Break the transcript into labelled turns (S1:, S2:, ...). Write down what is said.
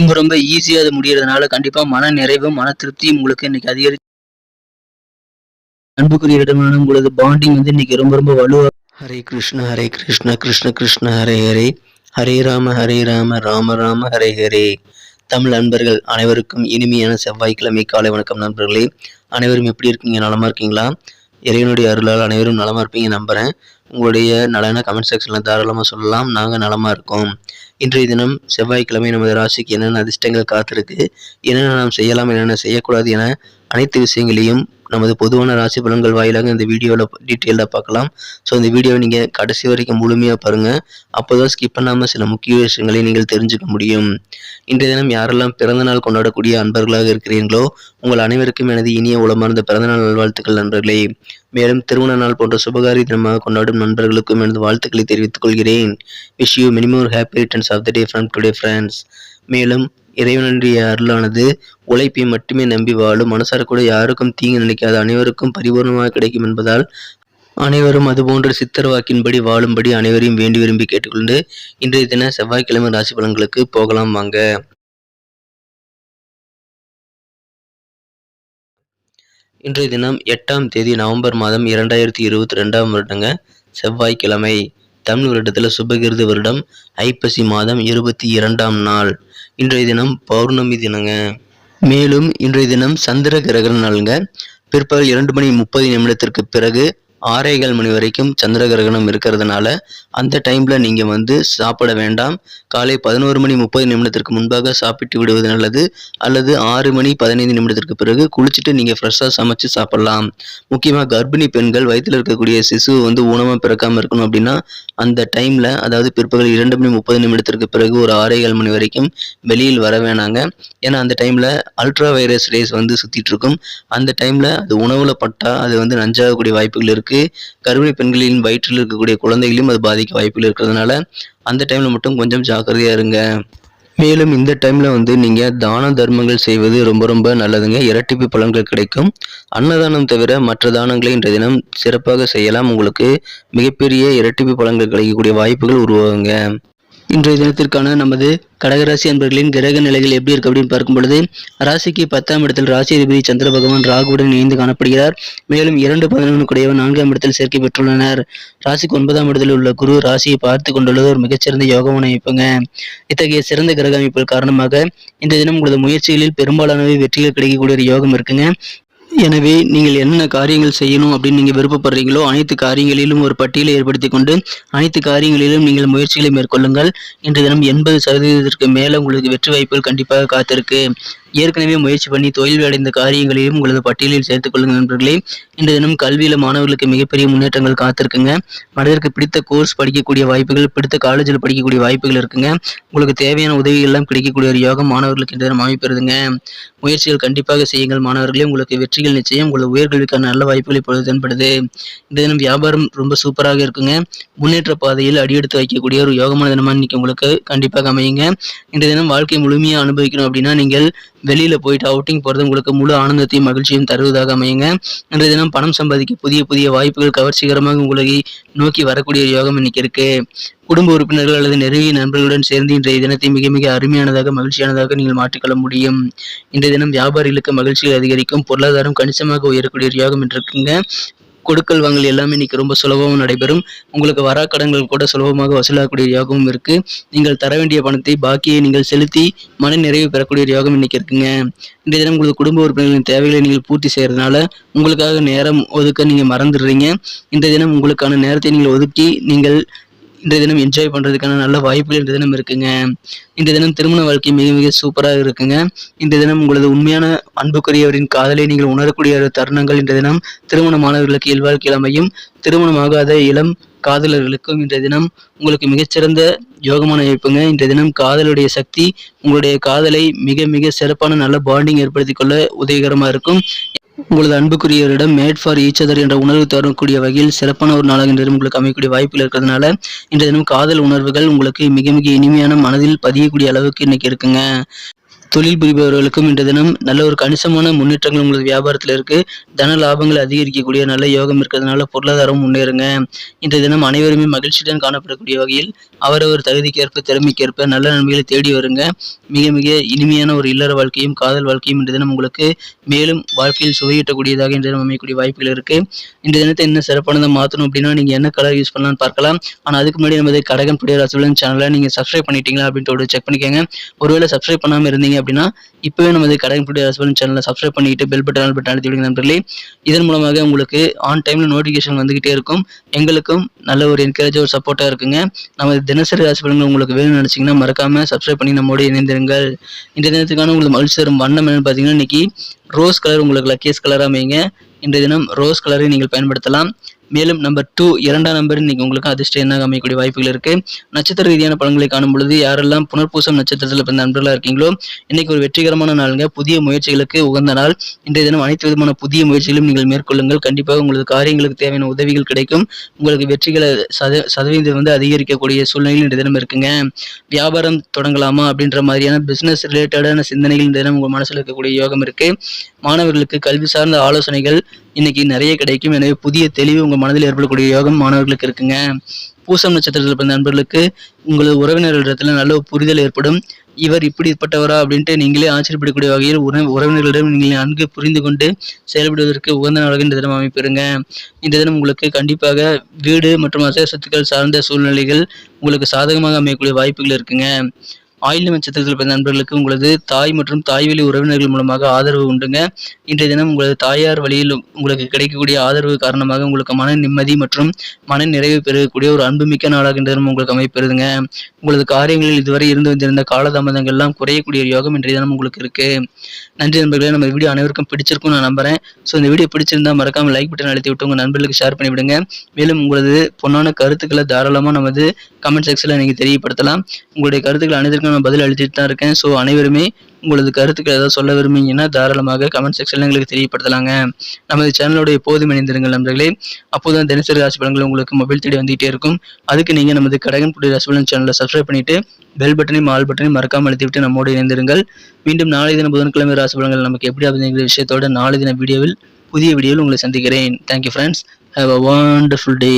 S1: ரொம்ப ரொம்ப ஈஸியாக அது முடியறதுனால கண்டிப்பா மன நிறைவும் மன திருப்தியும் உங்களுக்கு இன்னைக்கு அதிகரி அன்புக்குரியரிடமான உங்களது பாண்டிங் வந்து இன்னைக்கு ரொம்ப ரொம்ப வலுவா ஹரே கிருஷ்ண ஹரே கிருஷ்ண கிருஷ்ண கிருஷ்ண ஹரே ஹரே. ஹரே ராம ஹரே ராம ராம ராம ஹரே ஹரே. தமிழ் நண்பர்கள் அனைவருக்கும் இனிமையான செவ்வாய்க்கிழமை காலை வணக்கம் நண்பர்களே. அனைவரும் எப்படி இருக்கீங்க? நலமா இருக்கீங்களா? இறைவனுடைய அருளால் அனைவரும் நலமா இருப்பீங்க நம்புகிறேன் உங்களுடைய நலன கமெண்ட் செக்ஷனில் தாராளமாக சொல்லலாம். நாங்கள் நலமாக இருக்கோம். இன்றைய தினம் செவ்வாய்க்கிழமை நமது ராசிக்கு என்னென்ன அதிர்ஷ்டங்கள் காத்திருக்கு என்னென்ன நாம் செய்யலாம் என்னென்ன செய்யக்கூடாது என அனைத்து விஷயங்களையும் நமது பொதுவான ராசி பலன்கள் வாயிலாக இந்த வீடியோவில் டீட்டெயிலாக பார்க்கலாம். ஸோ இந்த வீடியோவை நீங்கள் கடைசி வரைக்கும் முழுமையாக பாருங்கள் அப்போ தான் ஸ்கிப் பண்ணாமல் சில முக்கிய விஷயங்களை நீங்கள் தெரிஞ்சுக்க முடியும். இன்றைய தினம் யாரெல்லாம் பிறந்தநாள் கொண்டாடக்கூடிய அன்பர்களாக இருக்கிறீர்களோ உங்கள் அனைவருக்கும் எனது இனிய உளமார்ந்த பிறந்தநாள் நல்வாழ்த்துக்கள் நண்பர்களே. மேலும் திருமண நாள் போன்ற சுபகாரி தினமாக கொண்டாடும் நண்பர்களுக்கும் எனது வாழ்த்துக்களை தெரிவித்துக் கொள்கிறேன். Wish you many more happy returns of the day from today friends மேலும் இறைவனுடைய அருளானது. உழைப்பை மட்டுமே நம்பி வாழும். மனசார கூட யாருக்கும் தீங்கு நினைக்காது அனைவருக்கும் பரிபூர்ணமாக கிடைக்கும் என்பதால் அனைவரும் அதுபோன்ற சித்தர் வாக்கின்படி வாழும்படி அனைவரையும் வேண்டி விரும்பி கேட்டுக்கொண்டு இன்றைய தின செவ்வாய்க்கிழமை ராசி பலன்களுக்கு போகலாம் வாங்க. இன்றைய தினம் எட்டாம் தேதி நவம்பர் மாதம் இரண்டாயிரத்தி இருபத்தி ரெண்டாம் வருடங்க செவ்வாய்க்கிழமை. தமிழ் வருடத்தில் சுபகிருத வருடம் ஐப்பசி மாதம் இருபத்தி இரண்டாம் நாள். இன்றைய தினம் பௌர்ணமி தினங்க. மேலும் இன்றைய தினம் சந்திர கிரகண நாளுங்க பிற்பகல் இரண்டு மணி முப்பது நிமிடத்திற்கு பிறகு ஆறேகால் மணி வரைக்கும் சந்திர கிரகணம் இருக்கிறதுனால அந்த டைமில் நீங்கள் வந்து சாப்பிட வேண்டாம். காலை பதினோரு மணி முப்பது நிமிடத்திற்கு முன்பாக சாப்பிட்டு விடுவது நல்லது. அல்லது ஆறு மணி பதினைந்து நிமிடத்திற்கு பிறகு குளிச்சுட்டு நீங்கள் ஃப்ரெஷ்ஷாக சமைச்சு சாப்பிடலாம். முக்கியமாக கர்ப்பிணி பெண்கள் வயிற்றில் இருக்கக்கூடிய சிசு வந்து உணவாக பிறக்காமல் இருக்கணும் அப்படின்னா அந்த டைமில் அதாவது பிற்பகல் இரண்டு மணி முப்பது நிமிடத்திற்கு பிறகு ஒரு ஆறேகால் மணி வரைக்கும் வெளியில் வர வேணாங்க. ஏன்னா அந்த டைமில் அல்ட்ரா வைரஸ் ரேஸ் வந்து சுற்றிட்டு இருக்கும். அந்த டைமில் அது உணவில் பட்டா அது வந்து நஞ்சாகக்கூடிய வாய்ப்புகள் இருக்குது இருக்கு. கர்ப்பிணி பெண்களின் வயிற்றில் இருக்கக்கூடிய குழந்தைகளையும் அது பாதிக்க வாய்ப்புகள் இருக்கிறதுனால அந்த டைம்ல மட்டும் கொஞ்சம் ஜாக்கிரதையா இருங்க. மேலும் இந்த டைம்ல வந்து நீங்க தான தர்மங்கள் செய்வது ரொம்ப ரொம்ப நல்லதுங்க. இரட்டிப்பு பலன்கள் கிடைக்கும். அன்னதானம் தவிர மற்ற தானங்களை இன்றைய தினம் சிறப்பாக செய்யலாம். உங்களுக்கு மிகப்பெரிய இரட்டிப்பு பலன்கள் கிடைக்கக்கூடிய வாய்ப்புகள் உருவாகுங்க. இன்றைய தினத்திற்கான நமது கடகராசி அன்பர்களின் கிரக நிலைகள் எப்படி இருக்கு அப்படின்னு பார்க்கும் பொழுது ராசிக்கு பத்தாம் இடத்தில் ராசி அதிபதி சந்திர பகவான் ராகுவுடன் இணைந்து காணப்படுகிறார். மேலும் இரண்டு பதினொன்று கூடியவர் நான்காம் இடத்தில் சேர்க்கை பெற்றுள்ளனர். ராசிக்கு ஒன்பதாம் இடத்தில் உள்ள குரு ராசியை பார்த்து கொண்டுள்ளது ஒரு மிகச்சிறந்த யோகமான அமைப்புங்க இத்தகைய சிறந்த கிரக அமைப்புகள் காரணமாக இந்த தினம் உங்களது முயற்சிகளில் பெரும்பாலானவை வெற்றிகள் கிடைக்கக்கூடிய ஒரு யோகம் இருக்குங்க. எனவே நீங்கள் என்னென்ன காரியங்கள் செய்யணும் அப்படின்னு நீங்கள் விருப்பப்படுறீங்களோ அனைத்து காரியங்களிலும் ஒரு பட்டியலை ஏற்படுத்தி கொண்டு அனைத்து காரியங்களிலும் நீங்கள் முயற்சிகளை மேற்கொள்ளுங்கள். இன்று தினம் எண்பது சதவீதத்திற்கு மேலே உங்களுக்கு வெற்றி வாய்ப்புகள் கண்டிப்பாக காத்திருக்கு. ஏற்கனவே முயற்சி பண்ணி தோல்வி அடைந்த காரியங்களையும் உங்களது பட்டியலில் சேர்த்துக் கொள்ளுங்கள் நண்பர்களே. இன்று தினம் கல்வியில மாணவர்களுக்கு மிகப்பெரிய முன்னேற்றங்கள் காத்திருக்குங்க. மனதிற்கு பிடித்த கோர்ஸ் படிக்கக்கூடிய வாய்ப்புகள் பிடித்த காலேஜில் படிக்கக்கூடிய வாய்ப்புகள் இருக்குங்க. உங்களுக்கு தேவையான உதவிகள் எல்லாம் கிடைக்கக்கூடிய ஒரு யோகம் மாணவர்களுக்கு இன்று தினம் அமைப்பெறுதுங்க முயற்சிகள் கண்டிப்பாக செய்யுங்கள் மாணவர்களே. உங்களுக்கு வெற்றிகள் நிச்சயம் உங்களது உயர்கல்விக்கான நல்ல வாய்ப்புகள் இப்பொழுது தென்படுது. இந்த தினம் வியாபாரம் ரொம்ப சூப்பராக இருக்குங்க. முன்னேற்ற பாதையில் அடியெடுத்து வைக்கக்கூடிய ஒரு யோகமான தினமாக இன்னைக்கு உங்களுக்கு கண்டிப்பாக அமையுங்க. இந்த தினம் வாழ்க்கை முழுமையாக அனுபவிக்கணும் அப்படின்னா நீங்கள் வெளியில் போயிட்டு அவுட்டிங் போறது உங்களுக்கு முழு ஆனந்தத்தையும் மகிழ்ச்சியும் தருவதாக அமையுங்க. இன்றைய தினம் பணம் சம்பாதிக்க புதிய புதிய வாய்ப்புகள் கவர்ச்சிகரமாக உங்களை நோக்கி வரக்கூடிய யோகம் இன்னைக்கு இருக்கு. குடும்ப உறுப்பினர்கள் அல்லது நெருங்கிய நண்பர்களுடன் சேர்ந்து இன்றைய தினத்தை மிக மிக அருமையானதாக மகிழ்ச்சியானதாக நீங்கள் மாற்றிக்கொள்ள முடியும். இன்றைய தினம் வியாபாரிகளுக்கு மகிழ்ச்சிகள் அதிகரிக்கும். பொருளாதாரம் கணிசமாக உயரக்கூடிய யோகம் இருக்குங்க கொடுக்கல் வாங்கல் எல்லாமே இன்னைக்கு ரொம்ப சுலபமாக நடைபெறும். உங்களுக்கு வரா கடன்கள் கூட சுலபமாக வசூலாகக்கூடிய யோகமும் இருக்கு. நீங்கள் தர வேண்டிய பணத்தை பாக்கியை நீங்கள் செலுத்தி மன நிறைவு பெறக்கூடிய ஒரு யோகம் இன்னைக்கு இருக்குங்க. இந்த தினம் உங்களுக்கு குடும்ப உறுப்பினர்களின் தேவைகளை நீங்கள் பூர்த்தி செய்யறதுனால உங்களுக்காக நேரம் ஒதுக்க நீங்க மறந்துடுறீங்க. இந்த தினம் உங்களுக்கான நேரத்தை நீங்கள் ஒதுக்கி நீங்கள் இன்றைய தினம் என்ஜாய் பண்ணுறதுக்கான நல்ல வாய்ப்புகள் இந்த தினம் இருக்குங்க. இந்த தினம் திருமண வாழ்க்கை மிக மிக சூப்பராக இருக்குங்க. இந்த தினம் உங்களது உண்மையான அன்புக்குரியவரின் காதலை நீங்கள் உணரக்கூடிய ஒரு தருணங்கள் இந்த தினம் திருமணமானவர்களுக்கு இல்வாழ்க்கையில் அமையும். திருமணமாகாத இளம் காதலர்களுக்கும் இன்றைய தினம் உங்களுக்கு மிகச்சிறந்த யோகமான அமைப்புங்க இன்றைய தினம் காதலுடைய சக்தி உங்களுடைய காதலை மிக மிக சிறப்பான நல்ல பாண்டிங் ஏற்படுத்தி கொள்ள உதவிகரமாக இருக்கும். உங்களது அன்புக்குரியவரிடம் மேட் ஃபார் ஈச் அதர் என்ற உணர்வு தரக்கூடிய வகையில் சிறப்பான ஒரு நாளாக இன்று உங்களுக்கு அமையக்கூடிய வாய்ப்புகள் இருக்கிறதுனால இன்றைய தினம் காதல் உணர்வுகள் உங்களுக்கு மிக மிக இனிமையான மனதில் பதியக்கூடிய அளவுக்கு இன்னைக்கு இருக்குங்க. தொழில் புரிபவர்களுக்கும் இன்றைய தினம் நல்ல ஒரு கணிசமான முன்னேற்றங்கள் உங்களுக்கு வியாபாரத்தில் இருக்கு. தன லாபங்களை அதிகரிக்கக்கூடிய நல்ல யோகம் இருக்கிறதுனால பொருளாதாரம் முன்னேறுங்க. இன்றைய தினம் அனைவருமே மகிழ்ச்சியுடன் காணப்படக்கூடிய வகையில் அவரவர் தகுதிக்கேற்ப திறமைக்கேற்ப நல்ல நன்மைகளை தேடி வருங்க. மிக மிக இனிமையான ஒரு இல்லற வாழ்க்கையும் காதல் வாழ்க்கையும் இன்றைய தினம் உங்களுக்கு மேலும் வாழ்க்கையில் சுவையிட்டக்கூடியதாக இன்றைய தினம் அமையக்கூடிய வாய்ப்புகள் இருக்கு. இன்றைய தினத்தை என்ன சிறப்பானதை மாற்றணும் அப்படின்னா நீங்க என்ன கலர் யூஸ் பண்ணலாம்னு பார்க்கலாம். ஆனால் அதுக்கு முன்னாடி நமது கடகம் புடிய ராசிபலன் சேனலை நீங்க சப்ஸ்கிரைப் பண்ணிட்டீங்களா அப்படின்ட்டு செக் பண்ணிக்கோங்க. ஒருவேளை சப்ஸ்கிரைப் பண்ணாமல் இருந்தீங்க அப்படின்னா இப்போவே நமது கடகம் புடிய ராசிபலன் சேனலை சப்ஸ்கிரைப் பண்ணிட்டு பெல் பட்டன் பட்டன் அழுத்தி விடுங்க நண்பர்களே. இதன் மூலமாக உங்களுக்கு ஆன் டைம்ல நோட்டிஃபிகேஷன் வந்துகிட்டே இருக்கும். எங்களுக்கும் நல்ல ஒரு என்கரேஜ் ஒரு சப்போர்ட்டாக இருக்குங்க. நமது தினசரி ராசி உங்களுக்கு வேணும்னு நினச்சிங்கன்னா மறக்காமல் சப்ஸ்கிரைப் பண்ணி நம்மோடு இணைந்திருங்கள். இந்த தினத்துக்கான உங்களுக்கு மகிழ்ச்சி தரும் வண்ணம் என்னன்னு பார்த்தீங்கன்னா இன்னைக்கு ரோஸ் கலர் உங்களுக்கு லக்கியஸ் கலராக அமைங்க இன்றைய தினம் ரோஸ் கலரை நீங்கள் பயன்படுத்தலாம். மேலும் நம்பர் டூ இரண்டாம் நம்பர் இன்னைக்கு உங்களுக்கு அதிர்ஷ்டம் என்ன அமையக்கூடிய வாய்ப்புகள் இருக்கு. நட்சத்திர ரீதியான பலன்களை காணும் பொழுது யாரெல்லாம் புனர்பூசம் நட்சத்திரத்தில் பிறந்த நண்பர்களாக இருக்கீங்களோ இன்னைக்கு ஒரு வெற்றிகரமான நாளுங்க. புதிய முயற்சிகளுக்கு உகந்த நாள். இன்றைய தினம் அனைத்து விதமான புதிய முயற்சிகளும் நீங்கள் மேற்கொள்ளுங்கள். கண்டிப்பாக உங்களது காரியங்களுக்கு தேவையான உதவிகள் கிடைக்கும். உங்களுக்கு வெற்றிகளை சத சதவீதம் வந்து அதிகரிக்கக்கூடிய சூழ்நிலையில் இன்றைய தினம் இருக்குங்க. வியாபாரம் தொடங்கலாமா அப்படின்ற மாதிரியான பிசினஸ் ரிலேட்டடான சிந்தனைகள் இந்த தினம் உங்கள் மனசில் இருக்கக்கூடிய யோகம் இருக்கு. மாணவர்களுக்கு கல்வி சார்ந்த ஆலோசனைகள் இன்னைக்கு நிறைய கிடைக்கும். எனவே புதிய தெளிவு உங்கள் மனதில் ஏற்படக்கூடிய யோகம் மாணவர்களுக்கு இருக்குங்க. பூசம் நட்சத்திரத்தில் பிறந்த நண்பர்களுக்கு உங்களது உறவினர்களிடத்தில் நல்ல புரிதல் ஏற்படும். இவர் இப்படிப்பட்டவரா அப்படின்ட்டு நீங்களே ஆச்சரியப்படக்கூடிய வகையில் உறவினர்களிடம் நீங்கள் நன்கு புரிந்து கொண்டு செயல்படுவதற்கு உகந்த நாளாக இந்த தினம் அமைப்பிருங்க இந்த தினம் உங்களுக்கு கண்டிப்பாக வீடு மற்றும் அசை சொத்துக்கள் சார்ந்த சூழ்நிலைகள் உங்களுக்கு சாதகமாக அமையக்கூடிய வாய்ப்புகள் இருக்குங்க. ஆயில் நட்சத்திரத்தில் பிறந்த நண்பர்களுக்கு உங்களது தாய் மற்றும் தாய்வழி உறவினர்கள் மூலமாக ஆதரவு உண்டுங்க. இன்றைய தினம் உங்களது தாயார் வழியில் உங்களுக்கு கிடைக்கக்கூடிய ஆதரவு காரணமாக உங்களுக்கு மன நிம்மதி மற்றும் மன நிறைவு பெறக்கூடிய ஒரு அன்புமிக்க நாளாக இந்த தினம் உங்களுக்கு அமைப்பெறுதுங்க உங்களது காரியங்களில் இதுவரை இருந்து வந்திருந்த காலதாமதங்கள் எல்லாம் குறையக்கூடிய யோகம் இன்றைய தினம் உங்களுக்கு இருக்கு. நன்றி நண்பர்களே நம்ம வீடியோ அனைவருக்கும் பிடிச்சிருக்கும் நான் நம்புறேன். ஸோ இந்த வீடியோ பிடிச்சிருந்தா மறக்காம லைக் பட்டன் அழுத்தி விட்டு உங்க நண்பர்களுக்கு ஷேர் பண்ணிவிடுங்க மேலும் உங்களது பொன்னான கருத்துக்களை தாராளமாக நமது கமெண்ட் செக்ஷனில் நீங்கள் தெரியப்படுத்தலாம். உங்களுடைய கருத்துக்கள் அனைத்திற்கும் நான் பதில் அளித்துட்டு தான் இருக்கேன். ஸோ அனைவருமே உங்களது கருத்துக்கள் ஏதாவது சொல்ல விரும்பிங்கன்னா தாராளமாக கமெண்ட் செக்ஷனில் எங்களுக்கு தெரியப்படுத்தலாங்க. நமது சேனலோட எப்போதும் இணைந்திருங்கள் நண்பர்களே. அப்போதான் தினசரி ராசி பலன்கள் உங்களுக்கு மொபைல் தேடி வந்துகிட்டே இருக்கும். அதுக்கு நீங்கள் நமது கடகன் புடி ராசி பலன் சேனலை சப்ஸ்கிரைப் பண்ணிவிட்டு பெல் பட்டனையும் ஆல் பட்டனையும் மறக்காமல் அழுத்திவிட்டு நம்மோடு இணைந்திருங்கள். மீண்டும் நாளை தின புதன்கிழமை ராசி பலன்கள் நமக்கு எப்படி அப்படிங்கிற விஷயத்தோட நாளை தின வீடியோவில் புதிய வீடியோவில் உங்களை சந்திக்கிறேன். Thank you friends have a wonderful day